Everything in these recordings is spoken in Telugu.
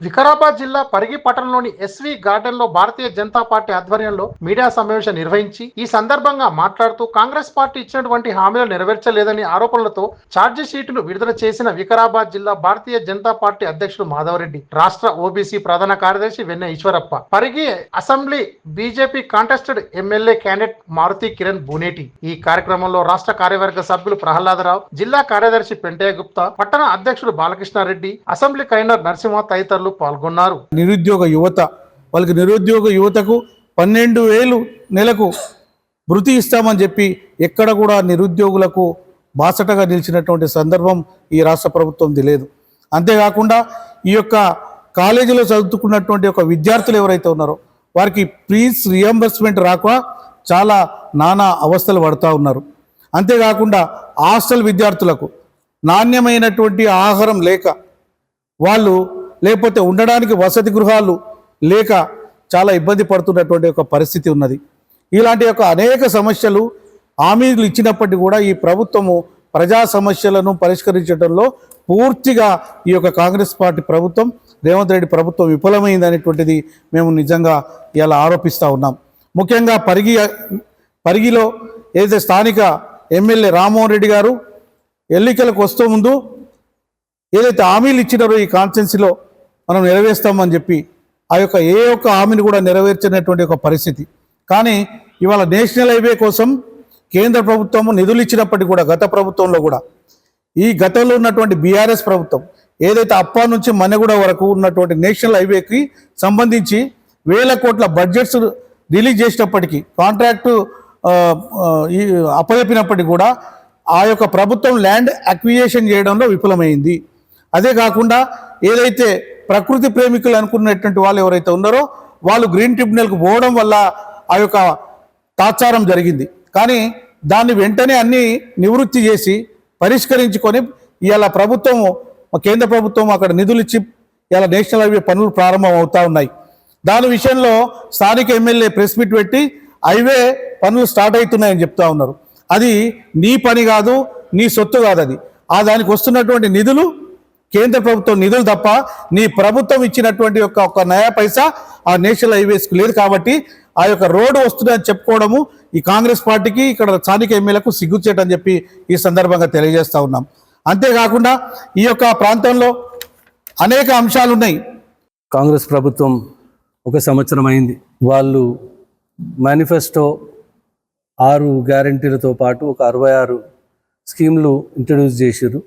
వికారాబాద్ జిల్లా పరిగి పట్టణంలోని ఎస్వి గార్డెన్లో భారతీయ జనతా పార్టీ ఆధ్వర్యంలో మీడియా సమావేశం నిర్వహించి ఈ సందర్భంగా మాట్లాడుతూ కాంగ్రెస్ పార్టీ ఇచ్చినటువంటి హామీలు నెరవేర్చలేదని ఆరోపణలతో ఛార్జీ షీటును విడుదల చేసిన వికారాబాద్ జిల్లా భారతీయ జనతా పార్టీ అధ్యక్షుడు మాధవరెడ్డి రాష్ట్ర ఓబీసీ ప్రధాన కార్యదర్శి Venna Eshwarappa Parigi assembly BJP contested MLA candidate Maruti Kiran Buneti. ఈ కార్యక్రమంలో రాష్ట్ర కార్యవర్గ సభ్యులు ప్రహ్లాదరావు జిల్లా కార్యదర్శి పెంటయ్య గుప్తా పట్టణ అధ్యక్షుడు బాలకృష్ణారెడ్డి అసెంబ్లీ కైనర్ నరసింహ తదితరులు పాల్గొన్నారు. నిరుద్యోగ యువత వాళ్ళకి నిరుద్యోగ యువతకు పన్నెండు వేలు నెలకు భృతి ఇస్తామని చెప్పి ఎక్కడ కూడా నిరుద్యోగులకు బాసటగా నిలిచినటువంటి సందర్భం ఈ రాష్ట్ర ప్రభుత్వంది లేదు. అంతేకాకుండా ఈ యొక్క కాలేజీలో చదువుకున్నటువంటి ఒక విద్యార్థులు ఎవరైతే ఉన్నారో వారికి ఫీజ్ రియంబర్స్మెంట్ రాక చాలా నానా అవస్థలు పడుతూ ఉన్నారు. అంతేకాకుండా హాస్టల్ విద్యార్థులకు నాణ్యమైనటువంటి ఆహారం లేక వాళ్ళు లేకపోతే ఉండడానికి వసతి గృహాలు లేక చాలా ఇబ్బంది పడుతున్నటువంటి ఒక పరిస్థితి ఉన్నది. ఇలాంటి యొక్క అనేక సమస్యలు హామీలు ఇచ్చినప్పటికీ కూడా ఈ ప్రభుత్వము ప్రజా సమస్యలను పరిష్కరించడంలో పూర్తిగా ఈ యొక్క కాంగ్రెస్ పార్టీ ప్రభుత్వం రేవంత్ రెడ్డి ప్రభుత్వం విఫలమైందనేటువంటిది మేము నిజంగా ఇలా ఆరోపిస్తూ ఉన్నాం. ముఖ్యంగా పరిగి పరిగిలో ఏదైతే స్థానిక ఎమ్మెల్యే రామ్మోహన్ రెడ్డి గారు ఎన్నికలకు వస్తూ ముందు ఏదైతే హామీలు ఇచ్చినారో ఈ కాన్స్టెన్సీలో మనం నెరవేర్స్తామని చెప్పి ఆ యొక్క ఏ ఒక్క హామీని కూడా నెరవేర్చినటువంటి ఒక పరిస్థితి. కానీ ఇవాళ నేషనల్ హైవే కోసం కేంద్ర ప్రభుత్వం నిధులు ఇచ్చినప్పటికీ కూడా గత ప్రభుత్వంలో కూడా ఈ గతంలో ఉన్నటువంటి బీఆర్ఎస్ ప్రభుత్వం ఏదైతే అప్పా నుంచి మన్నెగూడ వరకు ఉన్నటువంటి నేషనల్ హైవేకి సంబంధించి వేల కోట్ల బడ్జెట్స్ రిలీజ్ చేసినప్పటికీ కాంట్రాక్టు ఈ అప్పజెప్పినప్పటికీ కూడా ఆ యొక్క ప్రభుత్వం ల్యాండ్ అక్విజేషన్ చేయడంలో విఫలమైంది. అదే కాకుండా ఏదైతే ప్రకృతి ప్రేమికులు అనుకున్నటువంటి వాళ్ళు ఎవరైతే ఉన్నారో వాళ్ళు గ్రీన్ ట్రిబ్యునల్కి పోవడం వల్ల ఆ యొక్క తాచారం జరిగింది. కానీ దాన్ని వెంటనే అన్ని నివృత్తి చేసి పరిష్కరించుకొని ఇవాళ ప్రభుత్వం కేంద్ర ప్రభుత్వం అక్కడ నిధులు ఇచ్చి ఇలా నేషనల్ హైవే పనులు ప్రారంభం అవుతా ఉన్నాయి. దాని విషయంలో స్థానిక ఎమ్మెల్యే ప్రెస్ మీట్ పెట్టి హైవే పనులు స్టార్ట్ అవుతున్నాయని చెప్తా ఉన్నారు. అది నీ పని కాదు నీ సొత్తు కాదు అది. ఆ దానికి వస్తున్నటువంటి నిధులు కేంద్ర ప్రభుత్వం నిధులు తప్ప నీ ప్రభుత్వం ఇచ్చినటువంటి యొక్క ఒక నయా పైసా ఆ నేషనల్ హైవేస్కి లేదు కాబట్టి ఆ యొక్క రోడ్డు వస్తుందని చెప్పుకోవడము ఈ కాంగ్రెస్ పార్టీకి ఇక్కడ స్థానిక ఎమ్మెల్యేలకు సిగ్గుచేటని చెప్పి ఈ సందర్భంగా తెలియజేస్తూ ఉన్నాం. అంతేకాకుండా ఈ యొక్క ప్రాంతంలో అనేక అంశాలు ఉన్నాయి. కాంగ్రెస్ ప్రభుత్వం ఒక సంవత్సరం అయింది. వాళ్ళు మేనిఫెస్టో ఆరు గ్యారంటీలతో పాటు ఒక అరవై ఆరు స్కీమ్లు ఇంట్రడ్యూస్ చేశారు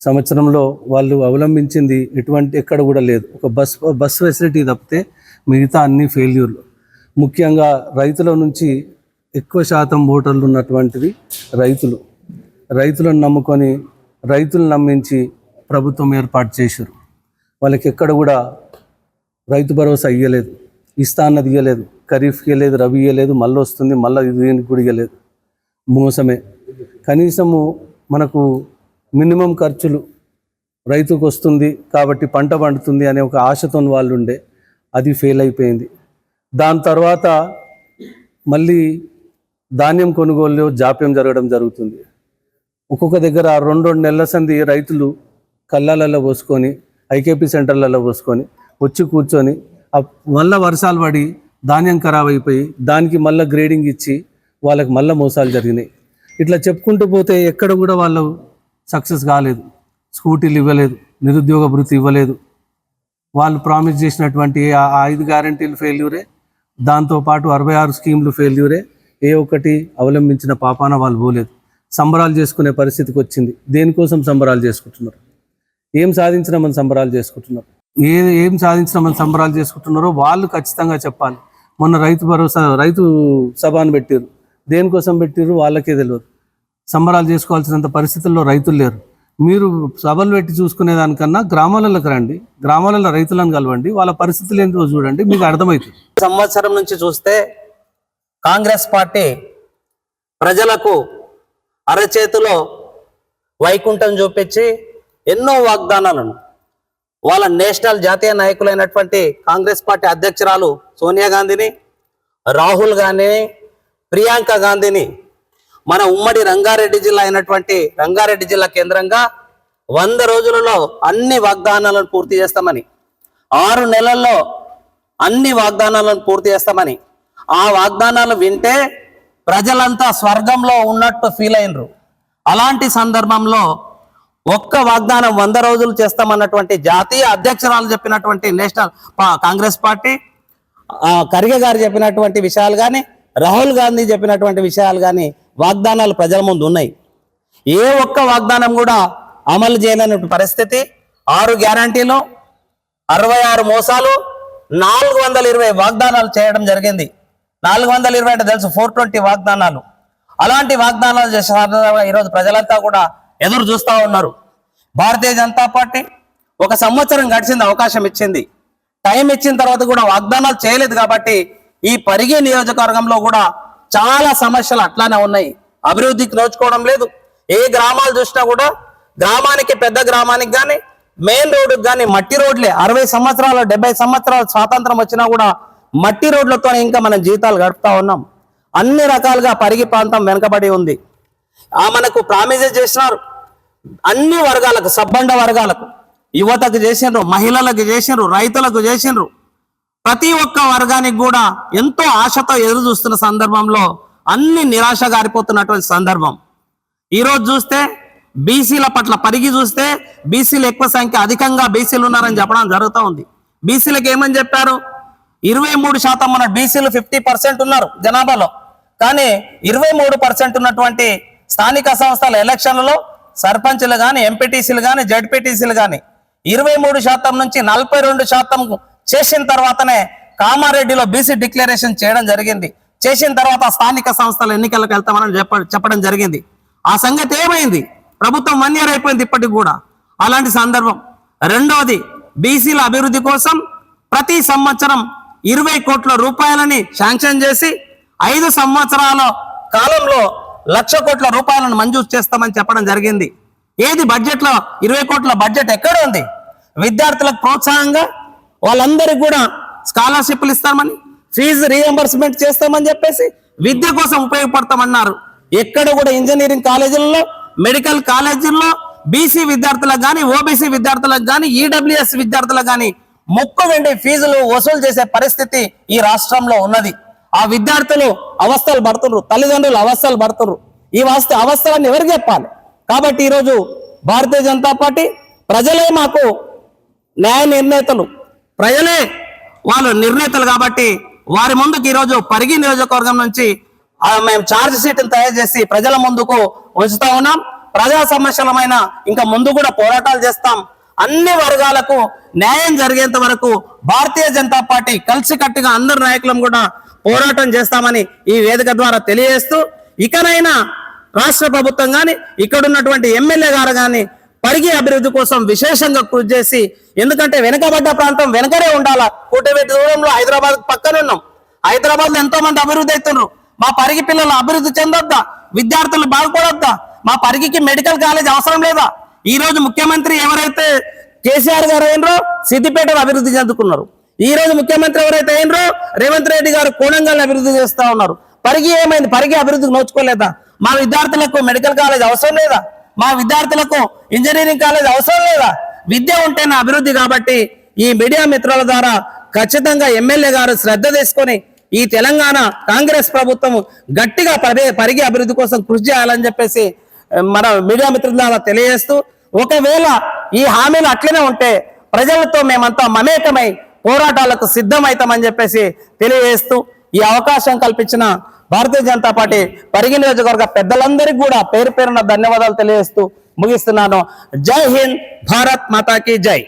సంవత్సరంలో వాళ్ళు అవలంబించింది ఎటువంటి ఎక్కడ కూడా లేదు. ఒక బస్ బస్ ఫెసిలిటీ తప్పితే మిగతా అన్ని ఫెయిల్యూర్లు. ముఖ్యంగా రైతుల నుంచి ఎక్కువ శాతం ఓటర్లు ఉన్నటువంటిది రైతులు. రైతులను నమ్ముకొని రైతులను నమ్మించి ప్రభుత్వం ఏర్పాటు చేశారు. వాళ్ళకి ఎక్కడ కూడా రైతు భరోసా ఇయ్యలేదు. ఇస్తా అన్నది ఇయ్యలేదు. ఖరీఫ్ ఇయ్యలేదు రవి ఇయ్యలేదు మళ్ళీ వస్తుంది మళ్ళీ దీనికి కూడా ఇయ్యలేదు. మోసమే. కనీసము మనకు మినిమం ఖర్చులు రైతుకు వస్తుంది కాబట్టి పంట పండుతుంది అనే ఒక ఆశతో వాళ్ళు ఉండే అది ఫెయిల్ అయిపోయింది. దాని తర్వాత మళ్ళీ ధాన్యం కొనుగోలులో జాప్యం జరగడం జరుగుతుంది. ఒక్కొక్క దగ్గర రెండు రెండు నెలల సంది రైతులు కళ్ళాలలో పోసుకొని ఐకేపీ సెంటర్లలో పోసుకొని వచ్చి కూర్చొని మళ్ళీ మళ్ళా వర్షాలు పడి ధాన్యం ఖరాబ్ అయిపోయి దానికి మళ్ళీ గ్రేడింగ్ ఇచ్చి వాళ్ళకి మళ్ళీ మోసాలు జరిగినాయి. ఇట్లా చెప్పుకుంటూ పోతే ఎక్కడ కూడా వాళ్ళు సక్సెస్ కాలేదు స్కూటీలు ఇవ్వలేదు నిరుద్యోగ భృతి ఇవ్వలేదు. వాళ్ళు ప్రామిస్ చేసినటువంటి ఆ ఐదు గ్యారంటీలు ఫెయిల్యూరే దాంతోపాటు అరవై ఆరు స్కీమ్లు ఫెయిల్యూరే ఏ ఒక్కటి అవలంబించిన పాపాన వాళ్ళు పోలేదు. సంబరాలు చేసుకునే పరిస్థితికి వచ్చింది. దేనికోసం సంబరాలు చేసుకుంటున్నారు? ఏం సాధించినామని సంబరాలు చేసుకుంటున్నారు. ఏ ఏం సాధించిన మన సంబరాలు చేసుకుంటున్నారో వాళ్ళు ఖచ్చితంగా చెప్పాలి. మొన్న రైతు భరోసా రైతు సభను పెట్టారు దేనికోసం పెట్టారు వాళ్ళకే తెలియదు. సంబరాలు చేసుకోవాల్సినంత పరిస్థితుల్లో రైతులు లేరు. మీరు సభలు పెట్టి చూసుకునే దానికన్నా గ్రామాలలోకి రండి. గ్రామాలలో రైతులను కలవండి. వాళ్ళ పరిస్థితులు ఏంటో చూడండి. మీకు అర్థమవుతుంది. సంవత్సరం నుంచి చూస్తే కాంగ్రెస్ పార్టీ ప్రజలకు అరచేతిలో వైకుంఠం చూపించి ఎన్నో వాగ్దానాలను వాళ్ళ నేషనల్ జాతీయ నాయకులైనటువంటి కాంగ్రెస్ పార్టీ అధ్యక్షురాలు సోనియా గాంధీని రాహుల్ గాంధీని ప్రియాంక గాంధీని మన ఉమ్మడి రంగారెడ్డి జిల్లా అయినటువంటి రంగారెడ్డి జిల్లా కేంద్రంగా వంద రోజులలో అన్ని వాగ్దానాలను పూర్తి చేస్తామని ఆరు నెలల్లో అన్ని వాగ్దానాలను పూర్తి చేస్తామని ఆ వాగ్దానాలు వింటే ప్రజలంతా స్వర్గంలో ఉన్నట్టు ఫీల్ అయినరు. అలాంటి సందర్భంలో ఒక్క వాగ్దానం వంద రోజులు చేస్తామన్నటువంటి జాతీయ అధ్యక్షురాలు చెప్పినటువంటి నేషనల్ కాంగ్రెస్ పార్టీ ఖర్గే గారు చెప్పినటువంటి విషయాలు కానీ రాహుల్ గాంధీ చెప్పినటువంటి విషయాలు కానీ వాగ్దానాలు ప్రజల ముందు ఉన్నాయి. ఏ ఒక్క వాగ్దానం కూడా అమలు చేయలేని పరిస్థితి. ఆరు గ్యారంటీలు అరవై ఆరు మోసాలు నాలుగు వందల ఇరవై వాగ్దానాలు చేయడం జరిగింది. నాలుగు వందల ఇరవై అంటే తెలుసు ఫోర్ ట్వంటీ వాగ్దానాలు. అలాంటి వాగ్దానాలు చేసే ఈరోజు ప్రజలంతా కూడా ఎదురు చూస్తూ ఉన్నారు. భారతీయ జనతా పార్టీ ఒక సంవత్సరం గడిచింది అవకాశం ఇచ్చింది. టైం ఇచ్చిన తర్వాత కూడా వాగ్దానాలు చేయలేదు కాబట్టి ఈ పరిగే నియోజకవర్గంలో కూడా చాలా సమస్యలు అట్లానే ఉన్నాయి. అభివృద్ధికి నోచుకోవడం లేదు. ఏ గ్రామాలు చూసినా కూడా గ్రామానికి పెద్ద గ్రామానికి కానీ మెయిన్ రోడ్డుకి కానీ మట్టి రోడ్లే. అరవై సంవత్సరాలు డెబ్బై సంవత్సరాలు స్వాతంత్రం వచ్చినా కూడా మట్టి రోడ్లతో ఇంకా మనం జీతాలు గడుపుతా ఉన్నాం. అన్ని రకాలుగా పరిగి ప్రాంతం వెనుకబడి ఉంది. ఆ మనకు ప్రామిసెస్ చేసినారు. అన్ని వర్గాలకు సబ్బండ వర్గాలకు. యువతకు చేసిండ్రు మహిళలకు చేసిండ్రు రైతులకు చేసిండ్రు ప్రతి ఒక్క వర్గానికి కూడా ఎంతో ఆశతో ఎదురు చూస్తున్న సందర్భంలో అన్ని నిరాశ గారిపోతున్నటువంటి సందర్భం. ఈరోజు చూస్తే బీసీల పట్ల పరిగి చూస్తే బీసీలు ఎక్కువ సంఖ్య అధికంగా బీసీలు ఉన్నారని చెప్పడం జరుగుతూ ఉంది. బీసీలకు ఏమని చెప్పారు? ఇరవై మూడు శాతం మన బీసీలు ఫిఫ్టీ పర్సెంట్ ఉన్నారు జనాభాలో. కానీ ఇరవై మూడు పర్సెంట్ ఉన్నటువంటి స్థానిక సంస్థల ఎలక్షన్లలో సర్పంచ్లు కానీ ఎంపీటీసీలు కానీ జడ్పీటీసీలు కానీ ఇరవై మూడు శాతం నుంచి నలభై రెండు శాతం చేసిన తర్వాతనే కామారెడ్డిలో బీసీ డిక్లరేషన్ చేయడం జరిగింది. చేసిన తర్వాత స్థానిక సంస్థల ఎన్నికలకు వెళ్తామని చెప్ప చెప్పడం జరిగింది. ఆ సంగతి ఏమైంది? ప్రభుత్వం వన్ ఇయర్ అయిపోయింది ఇప్పటికి కూడా. అలాంటి సందర్భం. రెండవది బీసీల అభివృద్ధి కోసం ప్రతి సంవత్సరం ఇరవై కోట్ల రూపాయలని శాంక్షన్ చేసి ఐదు సంవత్సరాల కాలంలో లక్ష కోట్ల రూపాయలను మంజూరు చేస్తామని చెప్పడం జరిగింది. ఏది బడ్జెట్లో? ఇరవై కోట్ల బడ్జెట్ ఎక్కడ ఉంది? విద్యార్థులకు ప్రోత్సాహంగా వాళ్ళందరికీ కూడా స్కాలర్షిప్లు ఇస్తామని ఫీజు రీఎంబర్స్మెంట్ చేస్తామని చెప్పేసి విద్య కోసం ఉపయోగపడతామన్నారు. ఎక్కడ కూడా ఇంజనీరింగ్ కాలేజీలలో మెడికల్ కాలేజీల్లో బీసీ విద్యార్థులకు కానీ ఓబీసీ విద్యార్థులకు కానీ ఈడబ్ల్యూఎస్ విద్యార్థులకు కానీ ముక్కు వెండి ఫీజులు వసూలు చేసే పరిస్థితి ఈ రాష్ట్రంలో ఉన్నది. ఆ విద్యార్థులు అవస్థలు పడుతున్నారు తల్లిదండ్రులు అవస్థలు పడుతున్నారు ఈ వాస్త అవస్థలన్నీ ఎవరికి చెప్పాలి? కాబట్టి ఈరోజు భారతీయ జనతా పార్టీ ప్రజలే మాకు న్యాయ నిర్ణేతలు. ప్రజలే వాళ్ళు నిర్ణేతలు కాబట్టి వారి ముందుకు ఈరోజు పరిగి నియోజకవర్గం నుంచి మేము ఛార్జ్ షీట్ని తయారు చేసి ప్రజల ముందుకు ఉంచుతా ఉన్నాం. ప్రజా సమస్యలమైన ఇంకా ముందు కూడా పోరాటాలు చేస్తాం. అన్ని వర్గాలకు న్యాయం జరిగేంత వరకు భారతీయ జనతా పార్టీ కలిసికట్టుగా అందరు నాయకులను కూడా పోరాటం చేస్తామని ఈ వేదిక ద్వారా తెలియజేస్తూ ఇకనైనా రాష్ట్ర ప్రభుత్వం కానీ ఇక్కడ ఉన్నటువంటి ఎమ్మెల్యే గారు కానీ పరిగి అభివృద్ధి కోసం విశేషంగా కృషి చేసి ఎందుకంటే వెనుకబడ్డ ప్రాంతం వెనకనే ఉండాలా? కూటమిటి దూరంలో హైదరాబాద్ పక్కన ఉన్నాం. హైదరాబాద్లో ఎంతో మంది అభివృద్ధి అవుతున్నారు. మా పరిగి పిల్లలు అభివృద్ధి చెందొద్దా? విద్యార్థులు బాగుపడొద్దా? మా పరిగికి మెడికల్ కాలేజ్ అవసరం లేదా? ఈ రోజు ముఖ్యమంత్రి ఎవరైతే కేసీఆర్ గారు అయినరో సిద్దిపేటలు అభివృద్ధి చెందుకున్నారు. ఈ రోజు ముఖ్యమంత్రి ఎవరైతే అయినరో రేవంత్ రెడ్డి గారు కోణంగాల్ని అభివృద్ధి చేస్తా ఉన్నారు. పరిగి ఏమైంది? పరిగి అభివృద్ధికి నోచుకోలేదా? మా విద్యార్థులకు మెడికల్ కాలేజ్ అవసరం లేదా? మా విద్యార్థులకు ఇంజనీరింగ్ కాలేజ్ అవసరం లేదా? విద్య ఉంటేనే అభివృద్ధి కాబట్టి ఈ మీడియా మిత్రుల ద్వారా ఖచ్చితంగా ఎమ్మెల్యే గారు శ్రద్ధ తీసుకొని ఈ తెలంగాణ కాంగ్రెస్ ప్రభుత్వం గట్టిగా పరిగి అభివృద్ధి కోసం కృషి చేయాలని చెప్పేసి మన మీడియా మిత్రుల ద్వారా తెలియజేస్తూ ఒకవేళ ఈ హామీలు అట్లనే ఉంటే ప్రజలతో మేమంతా మమేకమై పోరాటాలకు సిద్ధమవుతామని చెప్పేసి తెలియజేస్తూ ఈ అవకాశం కల్పించిన భారతీయ జనతా పార్టీ పరిగి నియోజకవర్గ పెద్దలందరికీ కూడా పేరు పేరున ధన్యవాదాలు తెలియజేస్తూ ముగిస్తున్నాను. జై హింద్ భారత్ మాతాకి జై.